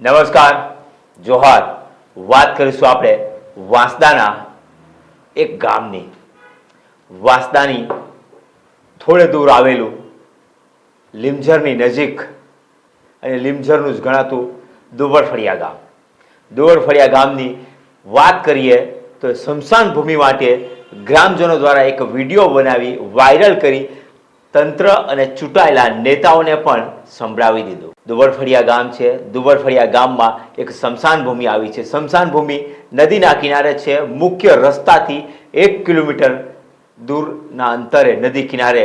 નમસ્કાર, જોહાર. વાત કરીશું આપણે વાંસદાના એક ગામની. વાંસદાની થોડે દૂર આવેલું લીમઝરની નજીક અને લીમઝરનું જ ગણાતું દુવરફળિયા ગામ. દુવરફળિયા ગામની વાત કરીએ તો સ્મશાન ભૂમિ માટે ગ્રામજનો દ્વારા એક વીડિયો બનાવી વાયરલ કરી તંત્ર અને ચૂંટાયેલા નેતાઓને પણ સંભળાવી દીધું. દુવરફળિયા ગામ છે. દુવરફળિયા ગામમાં એક સ્મશાન ભૂમિ આવી છે. સ્મશાન ભૂમિ નદીના કિનારે છે. મુખ્ય રસ્તાથી એક કિલોમીટર દૂરના અંતરે નદી કિનારે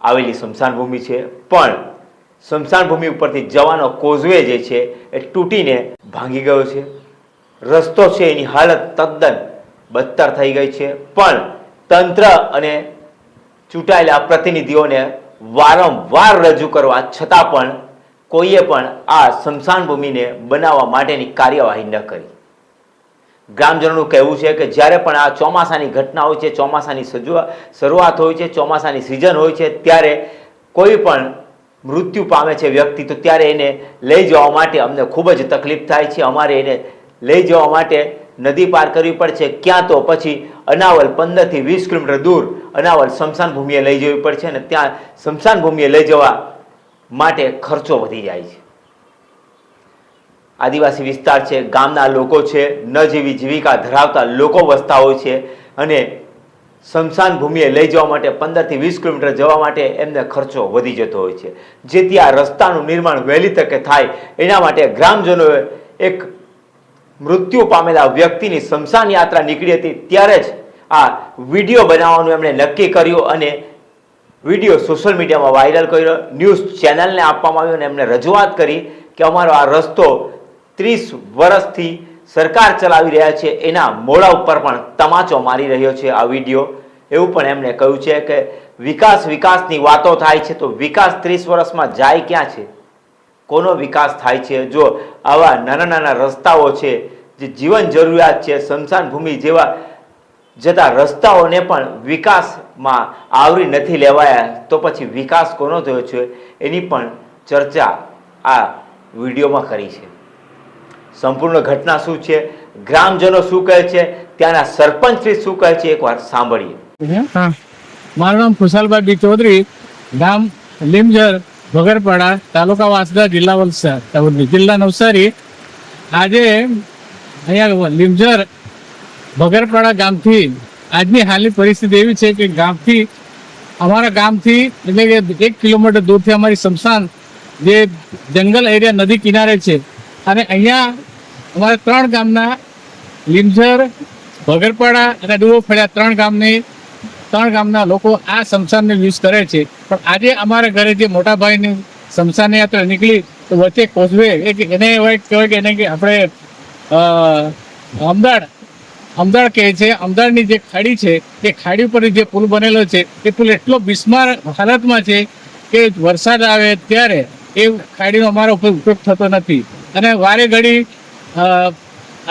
આવેલી સ્મશાન ભૂમિ છે. પણ સ્મશાન ભૂમિ ઉપરથી જવાનો કોઝવે જે છે એ તૂટીને ભાંગી ગયો છે. રસ્તો છે એની હાલત તદ્દન બદતર થઈ ગઈ છે. પણ તંત્ર અને ચૂંટાયેલા પ્રતિનિધિઓને વારંવાર રજૂ કરવા છતાં પણ કોઈએ પણ આ સ્મશાન ભૂમિને બનાવવા માટેની કાર્યવાહી ન કરી. ગ્રામજનોનું કહેવું છે કે જ્યારે પણ આ ચોમાસાની ઘટના હોય છે, ચોમાસાની શરૂઆત હોય છે, ચોમાસાની સિઝન હોય છે, ત્યારે કોઈ પણ મૃત્યુ પામે છે વ્યક્તિ, તો ત્યારે એને લઈ જવા માટે અમને ખૂબ જ તકલીફ થાય છે. અમારે એને લઈ જવા માટે નદી પાર કરવી પડશે, ક્યાં તો પછી અનાવલ પંદરથી વીસ કિલોમીટર દૂર અનાવલ સ્મશાન ભૂમિએ લઈ જવી પડશે અને ત્યાં સ્મશાન ભૂમિએ લઈ જવા માટે ખર્ચો વધી જાય છે. આદિવાસી વિસ્તાર છે, ગામના લોકો છે, ન જેવી જીવિકા ધરાવતા લોકો વસતા હોય છે અને સ્મશાન ભૂમિએ લઈ જવા માટે પંદરથી વીસ કિલોમીટર જવા માટે એમને ખર્ચો વધી જતો હોય છે. જેથી આ રસ્તાનું નિર્માણ વહેલી તકે થાય, એના માટે ગ્રામજનોએ એક મૃત્યુ પામેલા વ્યક્તિની સ્મશાન યાત્રા નીકળી હતી ત્યારે જ આ વીડિયો બનાવવાનું એમણે નક્કી કર્યું અને વીડિયો સોશિયલ મીડિયામાં વાયરલ કર્યો. ન્યૂઝ ચેનલને આપવામાં આવ્યો અને એમણે રજૂઆત કરી કે અમારો આ રસ્તો ત્રીસ વર્ષથી સરકાર ચલાવી રહ્યા છે, એના મોડા ઉપર પણ તમાચો મારી રહ્યો છે આ વીડિયો. એવું પણ એમણે કહ્યું છે કે વિકાસ વિકાસની વાતો થાય છે, તો વિકાસ ત્રીસ વર્ષમાં જાય ક્યાં છે? કોનો વિકાસ થાય છે? જો આવા નાના નાના રસ્તાઓ છે, જે જીવન જરૂરિયાત છે, સ્મશાન ભૂમિ જેવા જતા રસ્તાઓને પણ વિકાસમાં આવરી નથી લેવાયા, તો પછી વિકાસ કોનો થયો છે? એની પણ ચર્ચા આ વિડીયોમાં કરી છે. સંપૂર્ણ ઘટના શું છે? ગ્રામજનો શું કહે છે? ત્યાંના સરપંચ શ્રી શું કહે છે? એકવાર સાંભળીએ. મારું નામ ખુશાલભાઈ ચૌધરી ગામ લીમઝર ભગરપાડા તાલુકા વાંસદા જિલ્લા વલસાડ જિલ્લા નવસારી. આજે અહીંયા લીમઝર ભગરપાડા ગામથી આજની હાલની પરિસ્થિતિ એવી છે કે ગામથી અમારા ગામથી એટલે કે એક કિલોમીટર દૂરથી અમારી સ્મશાન જે જંગલ એરિયા નદી કિનારે છે અને અહીંયા અમારા ત્રણ ગામના લીમઝર ભગરપાડા અને ડુવો ફળ્યા ત્રણ ગામની ત્રણ ગામના લોકો આ સ્મશાનને યુઝ કરે છે. પણ આજે અમારા ઘરે જે મોટા ભાઈની શમશાન યાત્રા નીકળી, તો વચ્ચે કોઝવે, એક એને કહેવાય કે એને કે આપણે અમદાવાદ અમદાડ કહે છે. અમદાવાદની જે ખાડી છે, એ ખાડી ઉપર જે પુલ બનેલો છે, એ પુલ એટલો બિસ્માર હાલતમાં છે કે વરસાદ આવે ત્યારે એ ખાડીનો અમારો ઉપયોગ થતો નથી. અને વારે ઘડી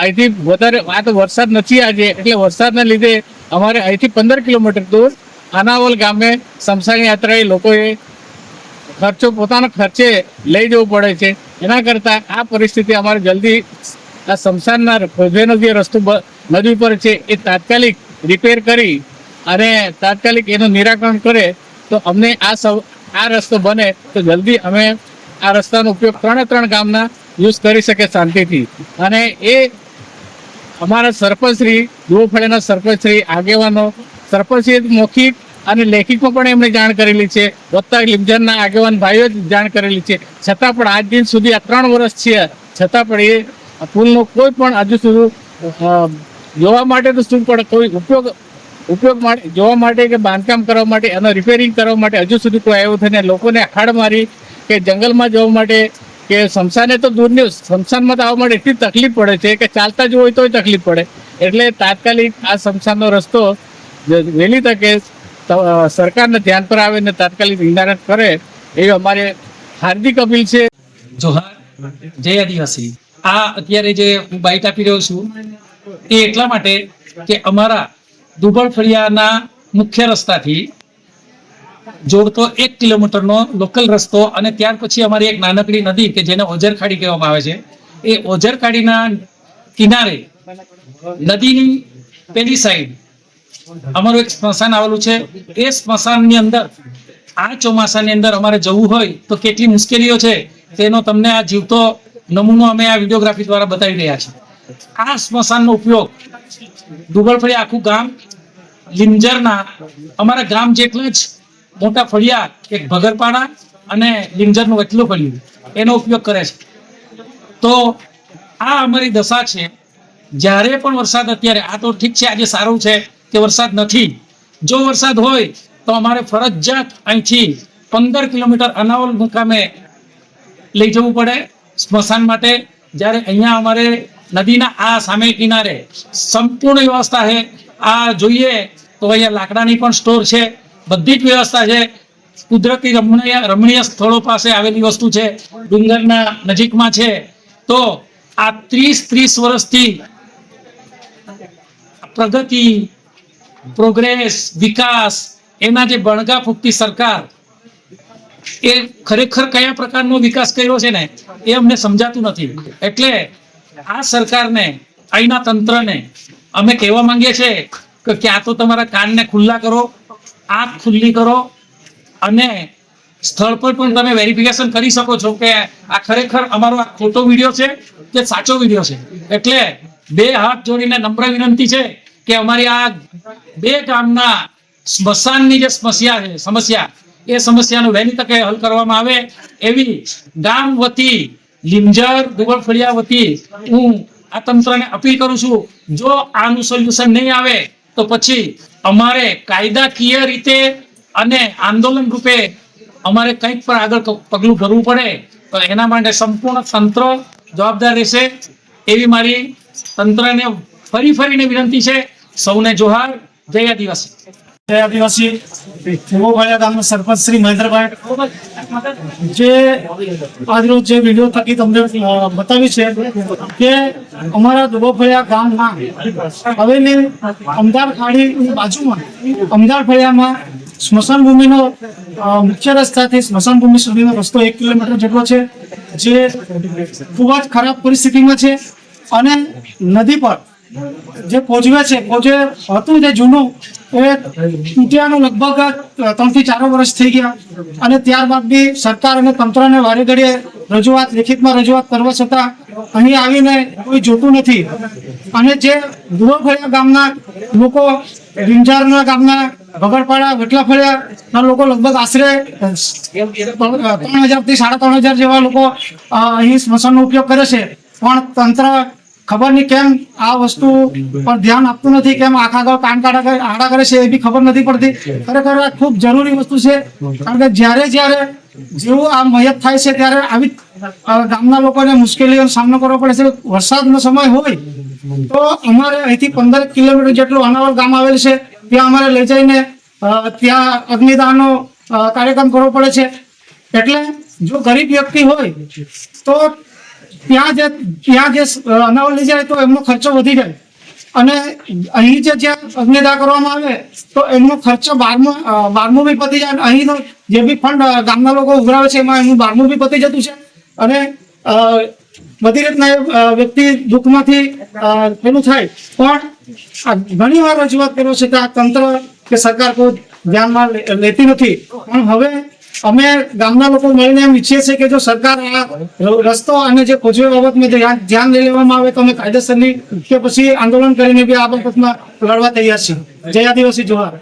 અહીંથી વધારે આ તો વરસાદ નથી આજે, એટલે વરસાદના લીધે અમારે અહીંથી પંદર કિલોમીટર દૂર અનાવલ ગામે સ્મશાન યાત્રાએ લોકોએ ખર્ચો, પોતાનો ખર્ચે લઈ જવું પડે છે. એના કરતાં આ પરિસ્થિતિ અમારે જલ્દી આ સમસાનના ખોજવેનો જે રસ્તો નદી પર છે એ તાત્કાલિક રિપેર કરી અને તાત્કાલિક એનું નિરાકરણ કરે તો અમને આ સૌ આ રસ્તો બને તો જલ્દી અમે આ રસ્તાનો ઉપયોગ ત્રણે ત્રણ ગામના યુઝ કરી શકે શાંતિથી. અને એ અમારા સરપંચશ્રી, દુવફળિયાના સરપંચશ્રી, આગેવાનો સરપંચશ્રીએ મૌખિક અને લેખિકમાં પણ એમણે જાણ કરેલી છે. વત્તા લીમઝરના આગેવાન ભાઈઓ જ જાણ કરેલી છે. છતાં પણ આજ દિન સુધી આ ત્રણ વર્ષ છે. છતાં પણ એ પુલનો કોઈ પણ હજુ સુધી જોવા માટે તો શું પણ કોઈ ઉપયોગ ઉપયોગ માટે જોવા માટે કે બાંધકામ કરવા માટે એનો રિપેરિંગ કરવા માટે હજુ સુધી કોઈ આવ્યું થઈને લોકોને હાડ મારી કે જંગલમાં જવા માટે કે શમશાને તો દૂરની સ્મશાનમાં તો આવવા માટે એટલી તકલીફ પડે છે કે ચાલતા જ હોય તોય તકલીફ પડે. એટલે તાત્કાલિક આ સ્મશાનનો રસ્તો વહેલી તકે સરકારને ધ્યાન પર આવે ને તાત્કાલિક નિર્ધારણ કરે એવી અમારે હાર્દિક અપીલ છે. જોહાર, જય આદિવાસી. આ અત્યારે જે હું બાઇટ આપી રહ્યો છું, એ એટલા માટે કે અમારા દુબળ ફળિયાના મુખ્ય રસ્તાથી જોડતો એક કિલોમીટરનો લોકલ રસ્તો અને ત્યાર પછી અમારી એક નાનકડી નદી કે જેને ઓજરખાડી કહેવામાં આવે છે, એ ઓજરખાડીના કિનારે નદીની પેલી સાઈડ અમારું એક સ્મશાન આવેલું છે. એ સ્મશાનની અંદર, આ ચોમાસાની અંદર અમારે જવું હોય તો કેટલી મુશ્કેલીઓ છે તેનો તમને આ જીવતો નમૂનો અમે આ વિડીયોગ્રાફી દ્વારા બતાવી રહ્યા છીએ. આ સ્મશાનનો ઉપયોગ દુબળફળી આખું ગામ લીમજરના અમારા ગામ જેટલા જ મોટા ફળિયા, એક ભગરપાડા અને લિંજરનું વચલું ફળિયું. એનો ઉપયોગ કરે છે. તો આ અમારી દશા છે. જ્યારે પણ વરસાદ અત્યારે, આ તો ઠીક છે, આજે સારું છે કે વરસાદ નથી. જો વરસાદ હોય તો અમારે ફરજિયાત અહીંથી પંદર કિલોમીટર અનાવલ મુકામે લઈ જવું પડે સ્મશાન માટે. જ્યારે અહીંયા અમારે નદીના આ સામે કિનારે સંપૂર્ણ વ્યવસ્થા છે. આ જોઈએ તો અહીંયા લાકડાની પણ સ્ટોર છે. બધી જ વ્યવસ્થા છે. કુદરતી રમણીય રમણીય સ્થળો પાસે આવેલી વસ્તુ છે. ડુંગરના નજીકમાં છે. તો આ ત્રીસ ત્રીસ વર્ષથી પ્રગતિ પ્રોગ્રેસ વિકાસ, એના જે બણગા ફૂકતી સરકાર, એ ખરેખર કયા પ્રકારનો વિકાસ કર્યો છે ને, એ અમને સમજાતું નથી. એટલે આ સરકારને, અહીંના તંત્રને અમે કહેવા માંગીએ છીએ કે ક્યાં તો તમારા કાનને ખુલ્લા કરો. આંખ ખુલ્લી કરો અને સ્થળ પર પણ તમે વેરિફિકેશન કરી શકો છો કે આ ખરેખર અમારો આ ખોટો વીડિયો છે કે સાચો વીડિયો છે. એટલે બે હાથ જોડીને નમ્ર વિનંતી છે કે અમારી આ બે ગામના સ્મશાનની જે સમસ્યા છે, સમસ્યા, એ સમસ્યાનો વહેલી તકે હલ કરવામાં આવે એવી ગામ વતી લીમજર ફળિયા વતી હું આ તંત્રને અપીલ કરું છું, જો આનું સોલ્યુશન નહીં આવે તો પછી અમારે કાયદાકીય રીતે અને આંદોલન રૂપે અમારે કંઈક પણ આગળ પગલું ભરવું પડે તો એના માટે સંપૂર્ણ તંત્ર જવાબદાર રહેશે એવી મારી તંત્રને ફરી ફરીને વિનંતી છે સૌને જોહાર જય આદિવાસી જય આદિવાસી સરપંચ શ્રી મહેન્દ્રભાઈ જે આજરોજ જે વીડિયો થકી તમને બતાવી છે કે અમારા દુબોફળિયા ગામમાં આવેલી અમદાર ખાડી બાજુમાં અમદાર ફળિયામાં સ્મશાન ભૂમિનો મુખ્ય રસ્તાથી સ્મશાન ભૂમિ સુધીનો રસ્તો એક કિલોમીટર જેટલો છે, જે ખૂબ જ ખરાબ પરિસ્થિતિમાં છે અને નદી પર જે કોજવે છે કોજવે હતું જે જૂનું, એ તૂટ્યાનું લગભગ ત્રણથી ચાર વર્ષ થઈ ગયા. અને ત્યારબાદ બી સરકાર અને તંત્રને વારે ઘડીએ રજૂઆત, લેખિતમાં રજૂઆત કરવા છતાં અહીં આવીને કોઈ જોતું નથી. અને જે દુરોફળિયા ગામના લોકો રીંજારના ગામના ભગડપાડા વટલાફળિયા ના લોકો લગભગ આશરે ત્રણ હજારથી સાડા ત્રણ હજાર જેવા લોકો અહીં સ્મશાનનો ઉપયોગ કરે છે. પણ તંત્ર ખબર નહીં કેમ આ વસ્તુ પર ધ્યાન આપતું નથી, કેમ આખા ગાવ કાન કાઢા કરે, આડા કરે છે એ બી ખબર નથી પડતી. ખરેખર આ ખૂબ જરૂરી વસ્તુ છે, કારણ કે જ્યારે જ્યારે જેવું આ મયત થાય છે ત્યારે આવી ગામના લોકોને મુશ્કેલીઓનો સામનો કરવો પડે છે. વરસાદનો સમય હોય તો અમારે અહીંથી પંદર કિલોમીટર જેટલું અનાવર ગામ આવેલ છે, ત્યાં અમારે લઈ જઈને ત્યાં અગ્નિદાનનો કાર્યક્રમ કરવો પડે છે. એટલે જો ગરીબ વ્યક્તિ હોય તો ત્યાં જે ત્યાં જે અનાવર લઈ જાય તો એમનો ખર્ચો વધી જાય. અને અહીં જે જ્યાં અગ્નિદા કરવામાં આવે, તો એમનો ખર્ચો બારમો બારમું બી પતી જાય. અહીંનો જે બી ફંડ ગામના લોકો ઉઘરાવે છે, એમાં એનું બારમું બી પતી જતું છે. અને બધી રીતના વ્યક્તિ દુઃખમાંથી પેલું થાય. પણ ઘણી વાર રજૂઆત કર્યો છે કે આ તંત્ર કે સરકાર કોઈ ધ્યાનમાં લેતી નથી. પણ હવે અમે ગામના લોકો મળીને એમ ઈચ્છીએ છીએ કે જો સરકાર આ રસ્તો અને જે કોચવે બાબતમાં ધ્યાન લઈ લેવામાં આવે તો અમે કાયદેસરની કે પછી આંદોલન કરીને બી આ બાબતમાં લડવા તૈયાર છીએ. જય આદિવાસી જોહાર.